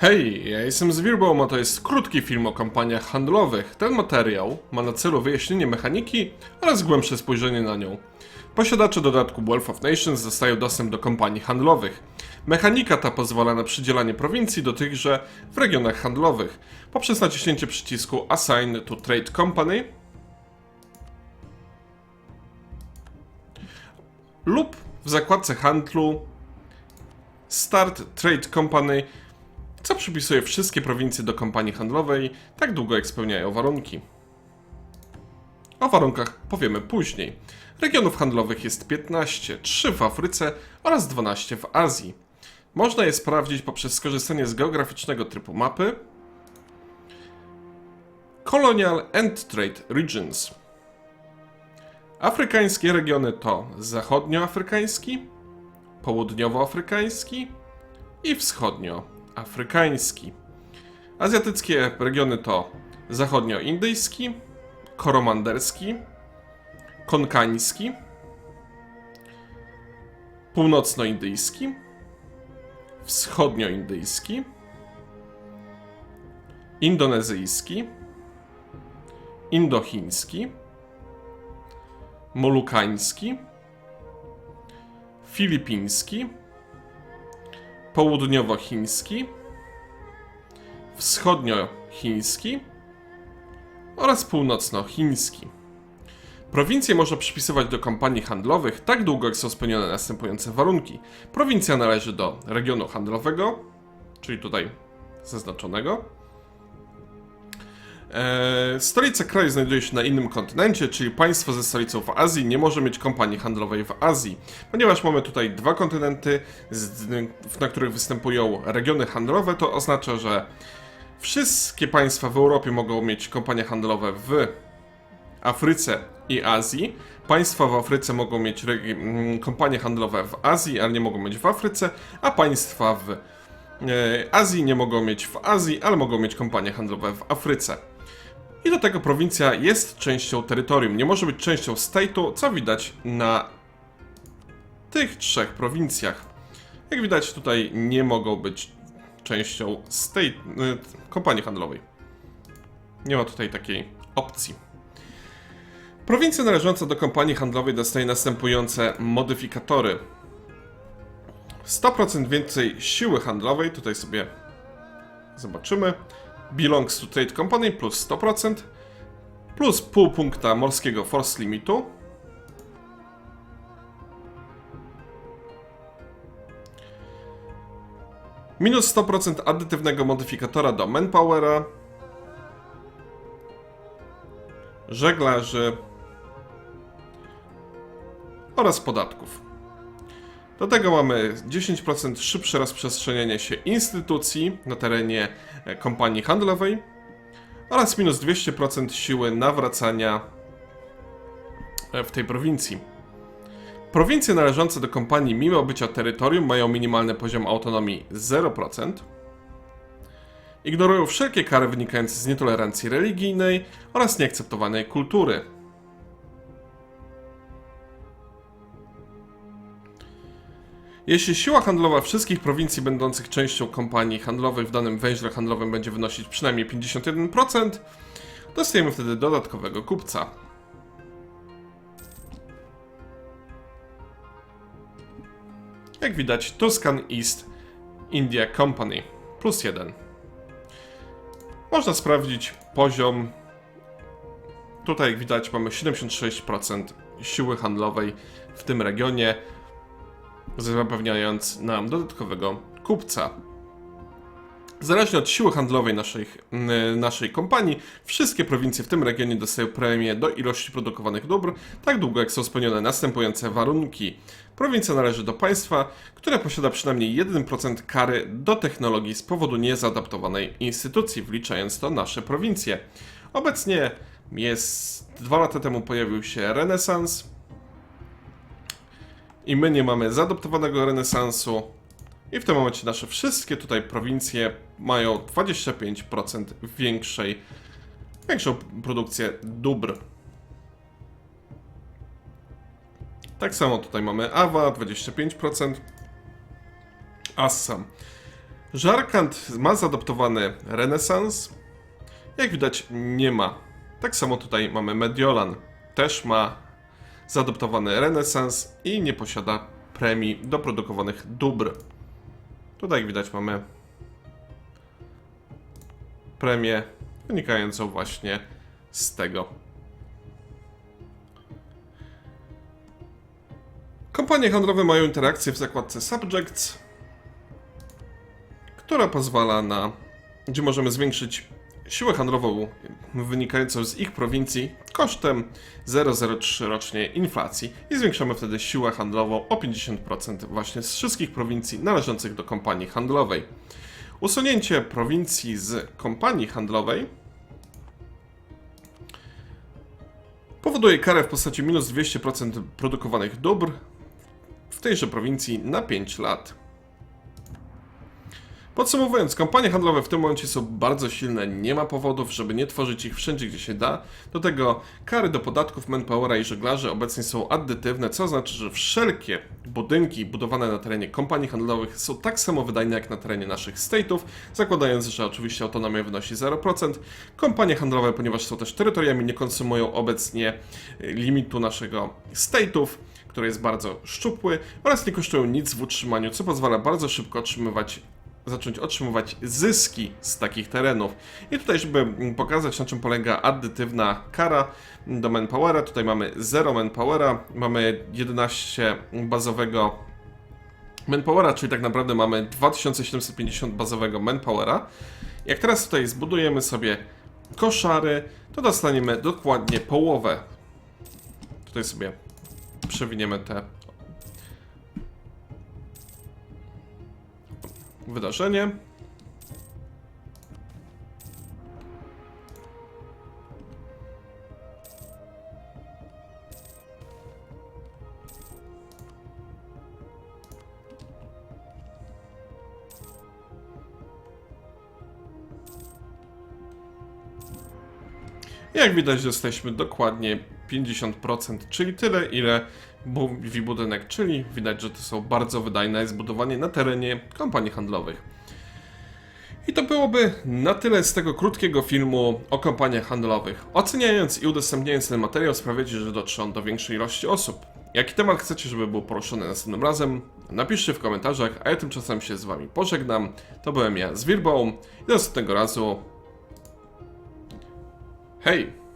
Hej, ja jestem Zwirbaum, a to jest krótki film o kampaniach handlowych. Ten materiał ma na celu wyjaśnienie mechaniki oraz głębsze spojrzenie na nią. Posiadacze dodatku Wealth of Nations dostają dostęp do kampanii handlowych. Mechanika ta pozwala na przydzielanie prowincji do tychże w regionach handlowych poprzez naciśnięcie przycisku Assign to Trade Company lub w zakładce handlu Start Trade Company, co przypisuje wszystkie prowincje do kompanii handlowej, tak długo jak spełniają warunki. O warunkach powiemy później. Regionów handlowych jest 15, 3 w Afryce oraz 12 w Azji. Można je sprawdzić poprzez skorzystanie z geograficznego trybu mapy Colonial and Trade Regions. Afrykańskie regiony to zachodnioafrykański, południowoafrykański i wschodnioafrykański. Azjatyckie regiony to zachodnioindyjski, koromanderski, konkański, północnoindyjski, wschodnioindyjski, indonezyjski, indochiński, molukański, filipiński, południowochiński, wschodniochiński oraz północnochiński. Prowincje można przypisywać do kampanii handlowych tak długo, jak są spełnione następujące warunki. Prowincja należy do regionu handlowego, czyli tutaj zaznaczonego. Eee, stolica kraju znajduje się na innym kontynencie, czyli państwo ze stolicą w Azji nie może mieć kompanii handlowej w Azji, ponieważ mamy tutaj dwa kontynenty, na których występują regiony handlowe, to oznacza, że wszystkie państwa w Europie mogą mieć kompanie handlowe w Afryce i Azji. Państwa w Afryce mogą mieć mm, kompanie handlowe w Azji, ale nie mogą mieć w Afryce, a państwa w e, Azji nie mogą mieć w Azji, ale mogą mieć kompanie handlowe w Afryce. I do tego prowincja jest częścią terytorium, nie może być częścią state'u, co widać na tych trzech prowincjach. Jak widać tutaj nie mogą być częścią state, y, kompanii handlowej. Nie ma tutaj takiej opcji. Prowincja należąca do kompanii handlowej dostaje następujące modyfikatory. 100% więcej siły handlowej, tutaj sobie zobaczymy. Belongs to Trade Company plus 100%, plus pół punkta morskiego force limitu. Minus 100% adytywnego modyfikatora do manpowera, żeglarzy oraz podatków. Do tego mamy 10% szybsze rozprzestrzenianie się instytucji na terenie e, kompanii handlowej oraz minus 200% siły nawracania e, w tej prowincji. Prowincje należące do kompanii mimo bycia terytorium mają minimalny poziom autonomii 0%. Ignorują wszelkie kary wynikające z nietolerancji religijnej oraz nieakceptowanej kultury. Jeśli siła handlowa wszystkich prowincji będących częścią kompanii handlowej w danym węźle handlowym będzie wynosić przynajmniej 51%, dostajemy wtedy dodatkowego kupca. Jak widać, Tuscan East India Company plus 1. Można sprawdzić poziom. Tutaj jak widać mamy 76% siły handlowej w tym regionie, zapewniając nam dodatkowego kupca. Zależnie od siły handlowej naszej, n- naszej kompanii, wszystkie prowincje w tym regionie dostają premię do ilości produkowanych dóbr, tak długo jak są spełnione następujące warunki. Prowincja należy do państwa, które posiada przynajmniej 1% kary do technologii z powodu niezaadaptowanej instytucji, wliczając to nasze prowincje. Obecnie jest. Dwa lata temu pojawił się renesans, i my nie mamy zaadoptowanego renesansu. I w tym momencie nasze wszystkie tutaj prowincje mają 25% większej, większą produkcję dóbr. Tak samo tutaj mamy Awa 25%, Assam Żarkant ma zaadoptowany renesans. Jak widać, nie ma. Tak samo tutaj mamy Mediolan. Też ma zaadoptowany renesans i nie posiada premii do produkowanych dóbr. Tutaj jak widać mamy premię wynikającą właśnie z tego. Kompanie handlowe mają interakcję w zakładce Subjects, która pozwala na, gdzie możemy zwiększyć siłę handlową wynikającą z ich prowincji kosztem 0,03 rocznie inflacji i zwiększamy wtedy siłę handlową o 50% właśnie z wszystkich prowincji należących do kompanii handlowej. Usunięcie prowincji z kompanii handlowej powoduje karę w postaci minus 200% produkowanych dóbr w tejże prowincji na 5 lat. Podsumowując, kampanie handlowe w tym momencie są bardzo silne, nie ma powodów, żeby nie tworzyć ich wszędzie, gdzie się da. Do tego kary do podatków manpowera i żeglarzy obecnie są addytywne, co oznacza, że wszelkie budynki budowane na terenie kompanii handlowych są tak samo wydajne jak na terenie naszych state'ów, zakładając, że oczywiście autonomia wynosi 0%. Kompanie handlowe, ponieważ są też terytoriami, nie konsumują obecnie y, limitu naszego state'ów, który jest bardzo szczupły oraz nie kosztują nic w utrzymaniu, co pozwala bardzo szybko otrzymywać zacząć otrzymywać zyski z takich terenów. I tutaj, żeby pokazać na czym polega addytywna kara do manpowera, tutaj mamy 0 manpowera, mamy 11 bazowego manpowera, czyli tak naprawdę mamy 2750 bazowego manpowera. Jak teraz tutaj zbudujemy sobie koszary, to dostaniemy dokładnie połowę. Tutaj sobie przewiniemy te wydarzenie. Jak widać, jesteśmy dokładnie 50%, czyli tyle, ile mówi budynek, czyli widać, że to są bardzo wydajne zbudowanie na terenie kompanii handlowych. I to byłoby na tyle z tego krótkiego filmu o kompaniach handlowych. Oceniając i udostępniając ten materiał sprawiacie, że dotrze on do większej ilości osób. Jaki temat chcecie, żeby był poruszony następnym razem? Napiszcie w komentarzach, a ja tymczasem się z wami pożegnam. To byłem ja z Wilbą i do następnego razu. Hej!